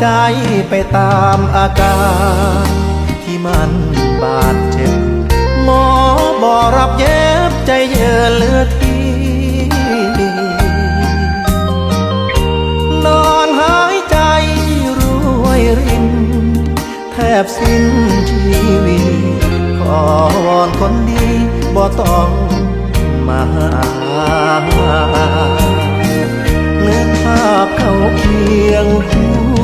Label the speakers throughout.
Speaker 1: ใจไปตามอาการ ที่มันบาดเจ็บ หมอบอรับเย็บใจเยือเลือดทีนอนหายใจรวยริน แทบสิ้นชีวิตขอวอนคนดีบ่ต้องมาเนื้อภาพเขาเคียงคู่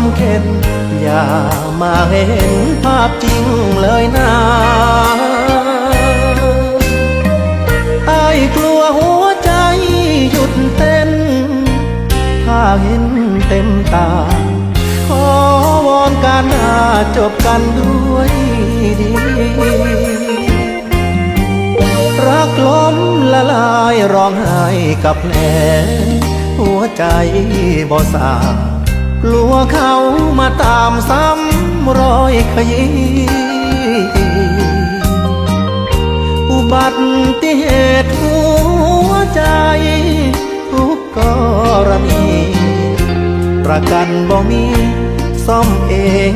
Speaker 1: ำเค็นอย่ามาเห็นภาพจริงเลยนะไอ้กลัวหัวใจหยุดเต้น ถ้าเห็นเต็มตา ขอวอนการหาจบกันด้วยดีรักล้มละลายร้องไห้กับแผลหัวใจบ่สาก ลัวเขามาตามซ้ำรอยขยี้อุบัติเหตุหัวใจทุกกรณีประกันบ่มีซ่อมเอง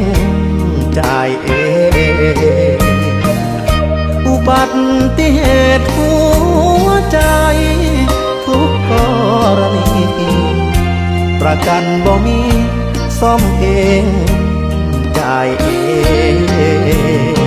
Speaker 1: จ่ายเองอุบัติเหตุหัวใจทุกกรณีประกันบ่มี ซ่อมเอง ได้เอง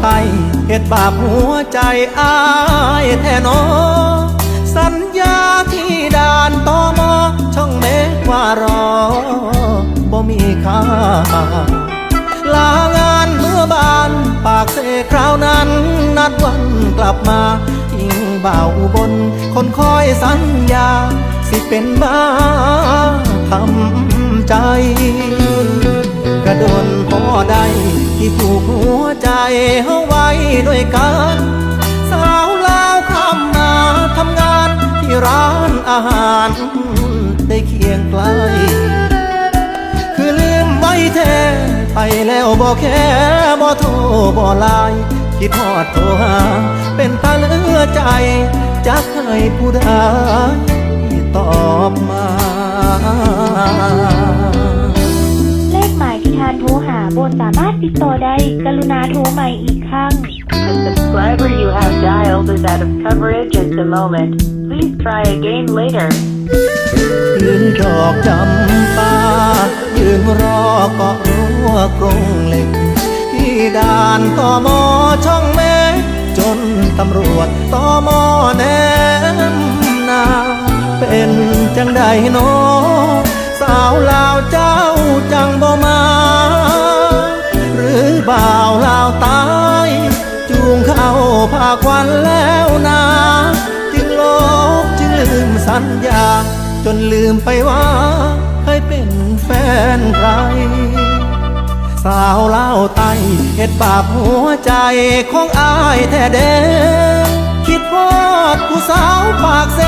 Speaker 1: ไตเหตุบาปหัวใจอายแท้นอ สัญญาที่ด่านตอมอช่องเมฆว่ารอบ่มีค่าลางานเมื่อบาน ปากเสกคราวนั้น นัดวันกลับมาทิ้งเบาอุบนคนคอยสัญญา สิเป็นบ้าทำใจ ดนพอใดที่ผูกหัวใจเฮาไว้ด้วยกันสาวลาวคำนาทำงานที่ร้านอาหารได้เคียงไกล คือลืมไว้แท้ไปแล้วบอกแค่บ่โทรบ่ไลน์คิดฮอดโทรหา เป็นตาเลือใจจักให้ผู้ใดตอบมาา
Speaker 2: ยที่ท่านโทรหาบนสามารถติดต่อได้ กรุณาโทรใหม่อีกครั้ง
Speaker 3: The subscriber you have dialed is out of coverage at the moment. Please try again later.
Speaker 1: ยืนดอกจำปายืนรอเกาะรั้วกรงเหล็ก ที่ด่านต่อมอช่องแม่จนตำรวจต่อมอแนมนา เป็นจังใดโนอ สาวลาวเจ้าจังบ่มา หรือบ่าวลาวตาย จูงเข้าพาควันแล้วนา จึงลบจึงลืมสัญญา จนลืมไปว่าเคยเป็นแฟนใคร สาวเล่าวไตเห็ดบาปหัวใจของอายแท้เด้คิดพอดผู้สาวปากเซ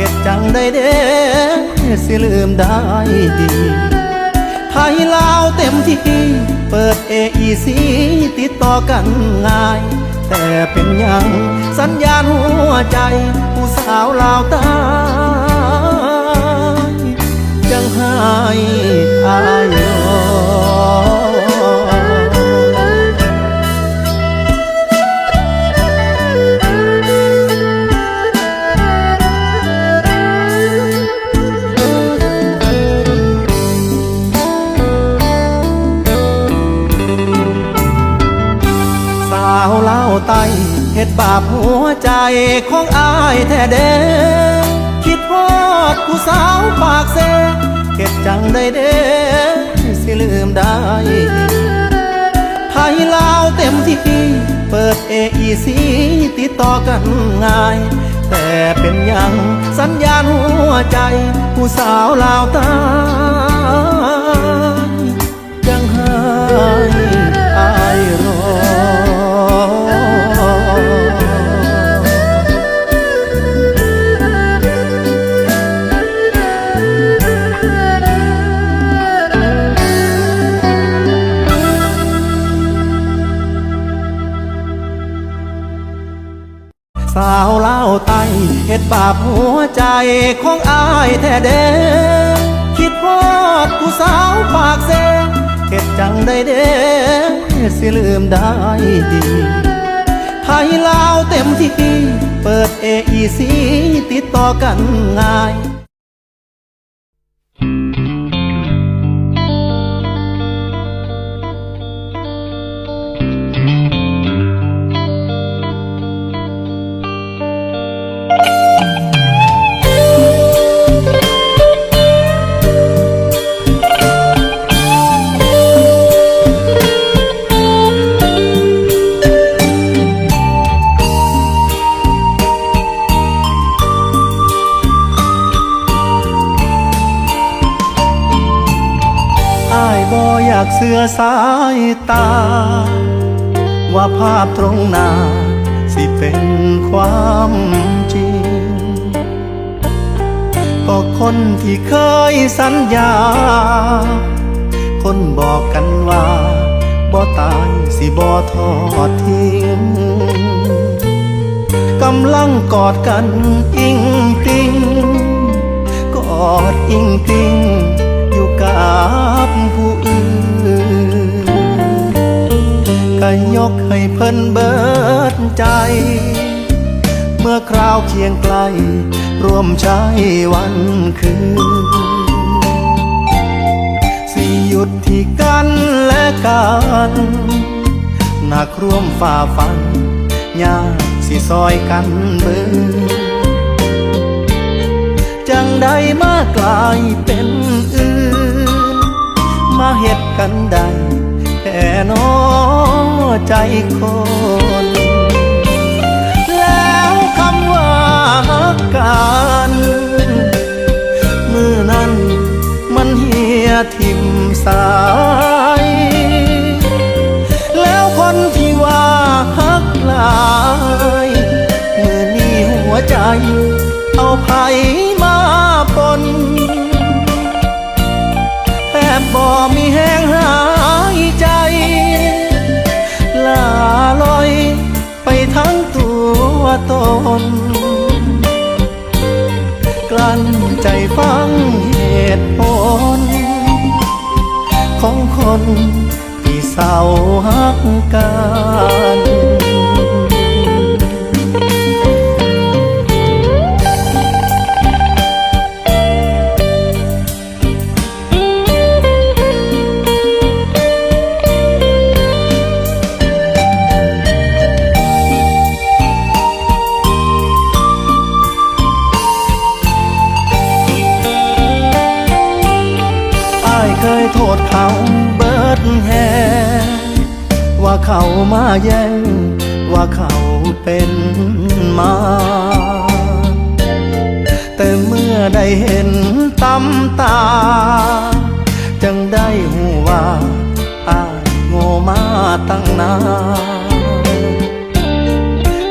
Speaker 1: เห็ดจังได้เด้สิลืมได้ดี ไทยลาวเต็มที่ เปิด AEC ติดต่อกันง่าย แต่เป็นยังสัญญาณหัวใจ ผู้สาวลาวใตายยังให้อายอ ไตเห็ดบาปหัวใจของอายแท้เด้คิดพอดผู้สาวปากเซเห็ดจังได้เด้สิลืมได้ไทยลาวเต็มที่เปิด AEC ติดต่อกันง่าย แต่เป็นยังสัญญาณหัวใจ ผู้สาวลาวตายังให้อายรอาวเล่าไตเห็ดบาปหัวใจของอายแท้เด้คิดพอดผู้สาวปากเซเห็ดจังได้เด้สิลืมได้ดีไทยลาวเต็มที่เปิด AEC ติดต่อกันง่าย อายบ่อยากเสือสายตา ว่าภาพตรงหน้า สิเป็นความจริง ก็คนที่เคยสัญญา คนบอกกันว่าบ่ตายสิบ่ทอดทิ้งกำลังกอดกันอิงติงกอดอิงติง บผู้อื่นก็ยกให้เพิ่นเบิดใจ เมื่อคราวเคียงไกล ร่วมใช้วันคืน สิหยุดที่กันและกันหนักร่วมฝ่าฟันยากสิซอยกันเบิดจังใดมากลายเป็นอื่นาเฮ็ดกันไดแค่น้อใจคนแล้วคำว่าหักกันมือนั้นมันเหียทิมสายแล้วคนที่ว่าฮักลายมือนี้หัวใจเอาไผ็มีแห้งหายใจ ลาลอยไปทั้งตัวตน กลั้นใจฟังเหตุผล ของคนที่เศร้าหักกัน เขามาแย่งว่าเขาเป็นมา แต่เมื่อได้เห็นตำตาจังได้หูว่าอายโง่มาตั้งนาน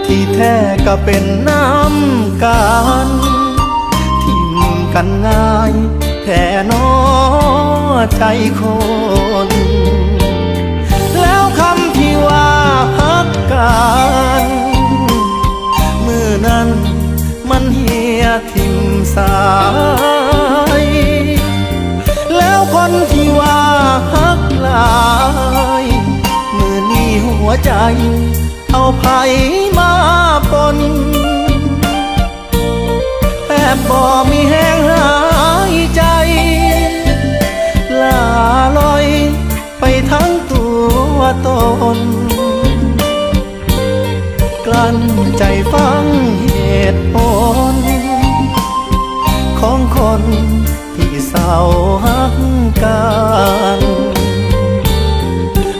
Speaker 1: ที่แท้ก็เป็นน้ำกันทิมกันง่ายแท่นอใจคน ฮักกันมือนั้นมันเหียทิมสาย แล้วคนที่ว่าฮักลาย มือนี้หัวใจ เอาไผมาปนแทบบ่มีแห้งหายใจ ลาลอยไปทั้งตัวตน นใจฟังเหตุผล ของคนที่เศร้าหักกัน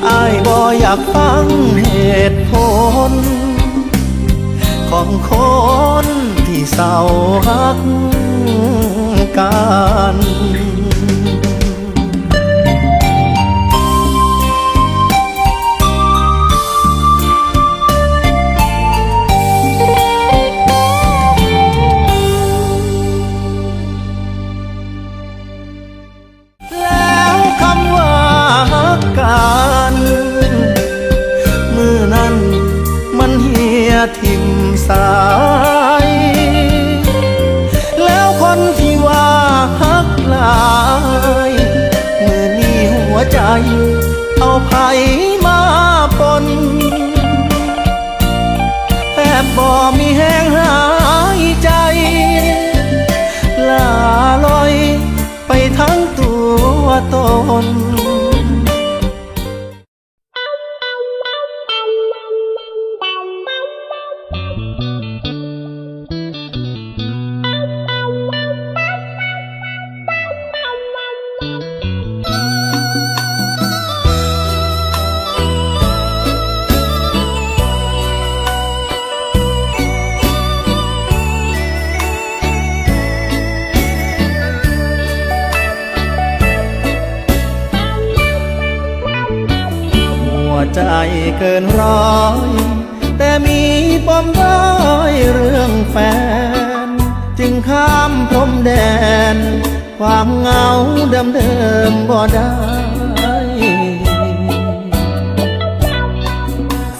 Speaker 1: อายบ่อยากฟังเหตุผล ของคนที่เศร้าหักกัน เอ ใจเกินร้อย แต่มีปมด้อยเรื่องแฟน จึงข้ามพรมแดน ความเหงาเดิมเดิมบ่ได้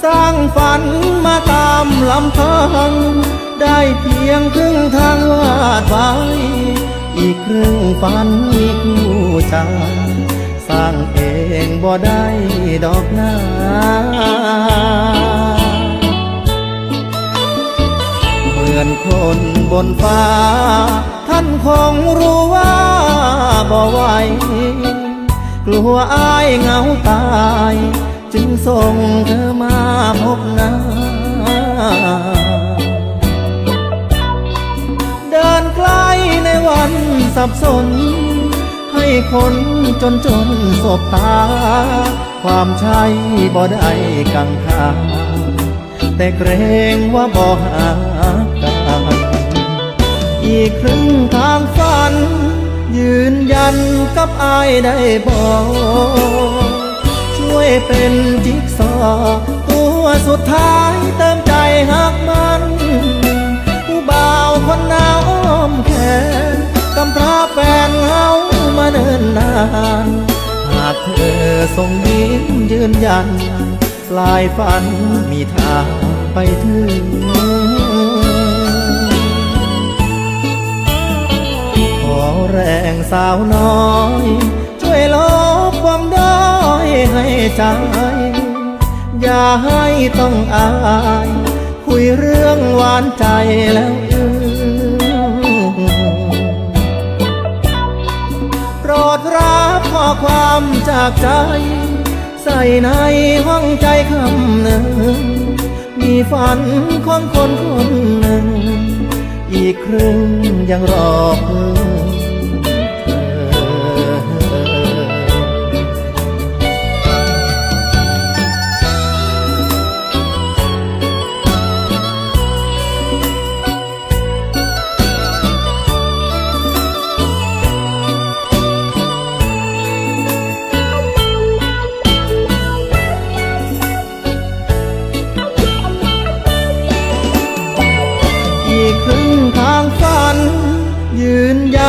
Speaker 1: สร้างฝันมาตามลำพัง ได้เพียงครึ่งทางวาดไว้ อีกครึ่งฝันมีคู่ใจางเองบ่ได้ดอกนาเหมือนคนบนฟ้า ท่านคงรู้ว่าบ่ไหวกลัวอายเหงาตาย จึงส่งเธอมาพบหน้าเดินใกล้ในวันสับสน คนจนจนสบตา ความใช่บ่ได้กังขาแต่เกรงว่าบ่หากันอีกครึ่งทางฝัน ยืนยันกับอายได้บอกช่วยเป็นจิ๊กซอว์ตัวสุดท้ายเติมใจหักมัน ผู้บ่าวคนหนาวอ้อมแขน กำพร้าแฟนเฮามาเนิ่นนาน หากเธอส่งยิ้มยืนยัน ปลายฝันมีทางไปถึงขอแรงสาวน้อย ช่วยลบความด้อยให้ใจ อย่าให้ต้องอาย คุยเรื่องหวานใจแล้ว ข้อความจากใจ ใส่ในห้องใจคำหนึ่ง มีฝันของคนคนหนึ่ง อีกครึ่งยังรอเพื่อ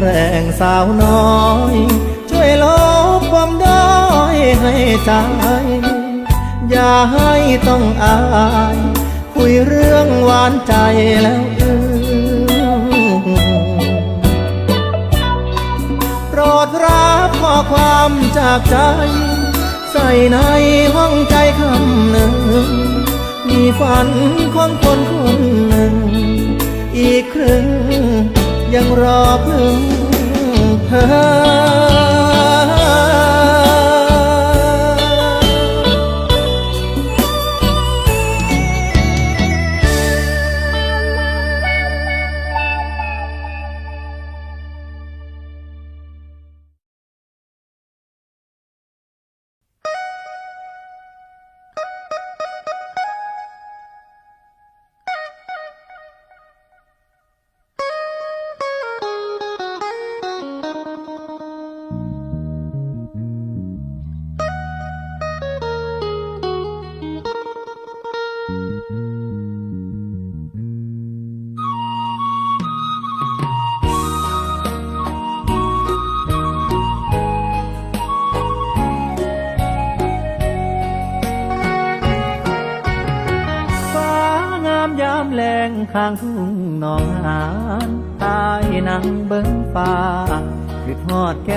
Speaker 1: แรงสาวน้อย ช่วยลบความด้อยให้ใจ อย่าให้ต้องอาย คุยเรื่องหวานใจแล้วอือโปรดรับข้อความจากใจ ใส่ในห้องใจคำหนึ่ง มีฝันของคนคนหนึ่ง อีกครึ่ง ยังรอเพึ่งเธอ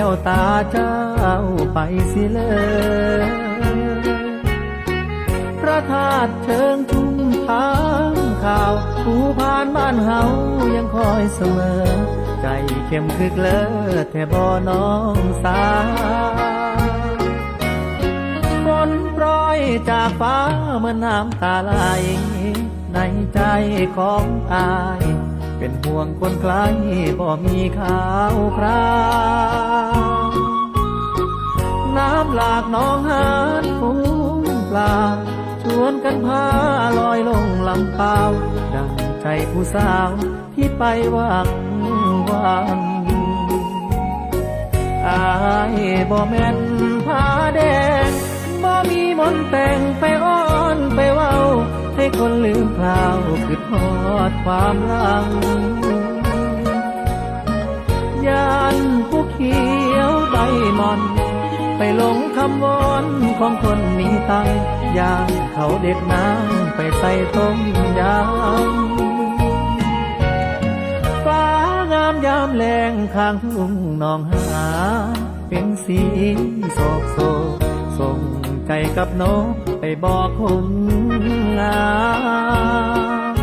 Speaker 1: วตาเจ้าไปสิเลยพระธาตุเชิงทุ่งทางข่าวผู้ผ่านบ้านเฮายังคอยเสมอ ใจเข้มคึกเลิศแท่บ่น้องสาวฝนโปรยจากฟ้าเมือนน้ำตาไหลในใจของอาย เป็นห่วงคนไกลบ่มีข่าวคราวน้ำหลากน้องหานฟูงปลาชวนกันพาลอยลงลำเปล่าดังใจผู้สาวที่ไปหวังวันอายบ่แม่นผ้าแดงบ่มีมนแต่งไปอ้อนไปเว้า ให้คนลืมคราวคือทอดความหลังยานผู้เขียวใบมอน ไปหลงคำวอนของคนมีตังยานเขาเด็ดน้ำไปใส่ต้มยำฟ้างามยามแรงข้างทุ่งนองหา เป็นสีโศกโศกส่งใจกับนกไปบอกคน งาม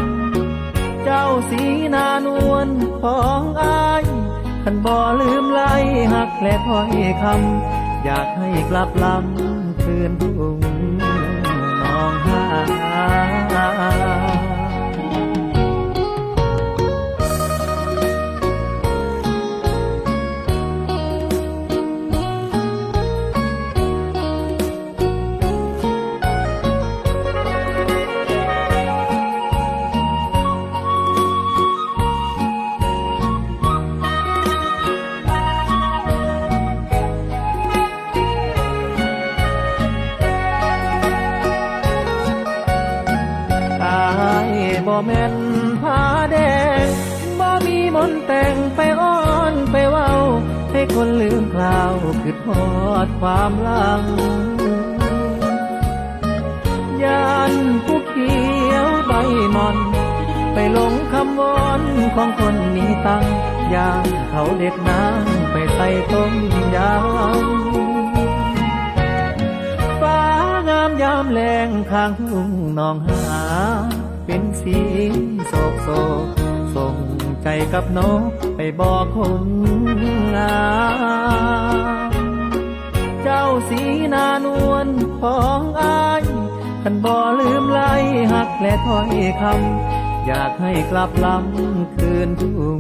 Speaker 1: เจ้าสีนานวลของอายขันบ่ลืมไล่หักและถ้อยคำอยากให้กลับลำคืนทุ่งน้องหา่แม่นผ้าแดงบ่มีมนต์แต่งไปอ้อนไปเว้า ให้คนลืมคราวคือทอดความหลังยานผู้เขียวใบมอน ไปหลงคำวอนของคนมีตังยางเขาเด็ดน้ำไปใส่ต้มยำฟ้างามยามแรงข้างทุ่งนองหา เป็นสีโศกโศกส่งใจกับนกไปบอกคนงามเจ้าสีนานวลของอายคันบ่ลืมไล่หักและถ้อยคำอยากให้กลับลำคืนทุ่ง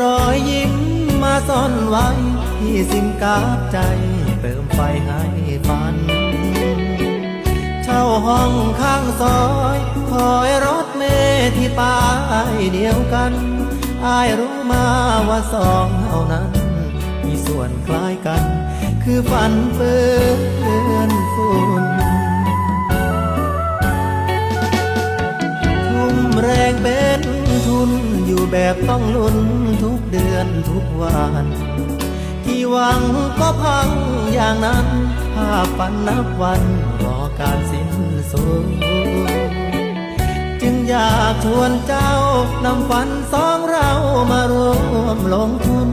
Speaker 1: รอยยิ้มมาซ่อนไว้ที่สิมกาบใจ เติมไฟให้ฝัน เช่าห้องข้างซอยคอยรถเมลที่ป้ายเดียวกันอายรู้มาว่าสองเท่านั้น มีส่วนคล้ายกัน คือฝันเปื้อนฝุ่นทุ่มแรงเป็น ทุนอยู่แบบต้องลุ้นทุกเดือนทุกวันที่หวังก็พังอย่างนั้นภาพฝันนับวันรอการสิ้นสุดจึงอยากชวนเจ้านำฝันสองเรามารวมลงทุน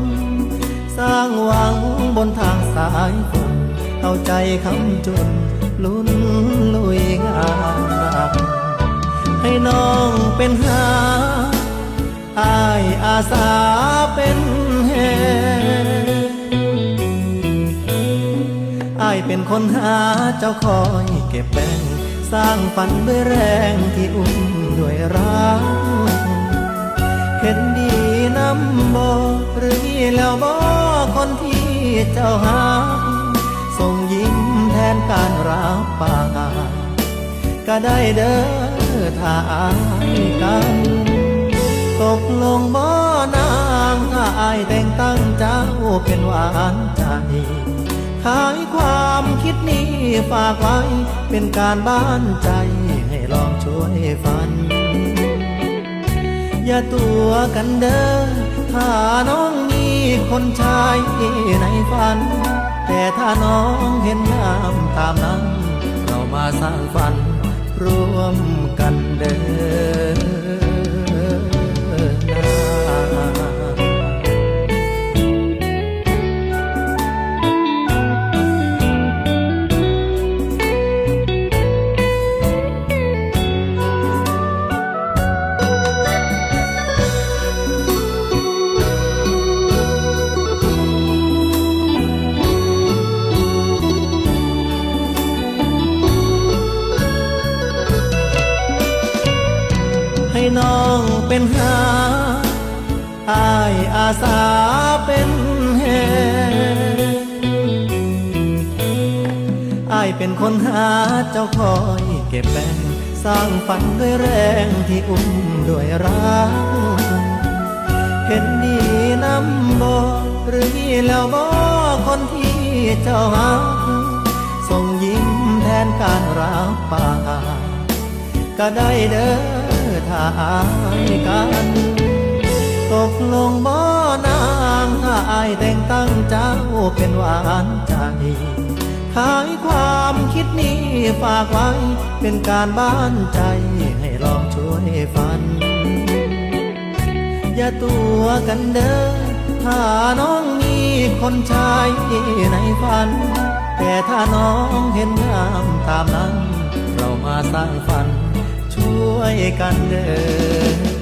Speaker 1: สร้างหวังบนทางสายฝนเอาใจคำจนลุ้นลุยงานหนักให้น้องเป็นหา อายอาสาเป็นแหอายเป็นคนหาเจ้าคอยเก็บแบ่งสร้างฝันด้วยแรงที่อุ้มด้วยรักเห็นดีนำบอหรือมีแล้วบอคนที่เจ้าหาส่งยิ้มแทนการรับปากก็ได้เด้อถ้าอายกัน ตกลงบ่นางถ้าอายแต่งตั้งเจ้าเป็นหวานใจ ขายความคิดนี้ฝากไว้ เป็นการบ้านใจให้ลองช่วยฝัน อย่าตัวกันเด้อถ้าน้องมีคนชายในฝัน แต่ถ้าน้องเห็นงามตามนั้น เรามาสร้างฝันร่วมกันเด้อ เป็นคนหาเจ้าคอยเก็บแบ่งสร้างฝันด้วยแรงที่อุ้มด้วยรักเห็นดีน้ำบอหรือมีแล้วบอคนที่เจ้าหาส่งยิ้มแทนการรับปากก็ได้เด้อถ้าอายกันตกลงบ่นางถ้าอายแต่งตั้งเจ้าเป็นหวานใจขายความ นี้ฝากไว้ เป็นการบ้านใจให้ลองช่วยฝัน อย่าตัวกันเด้อถ้าน้องมีคนชายในฝัน แต่ถ้าน้องเห็นงามตามนั้น เรามาสร้างฝัน ช่วยกันเด้อ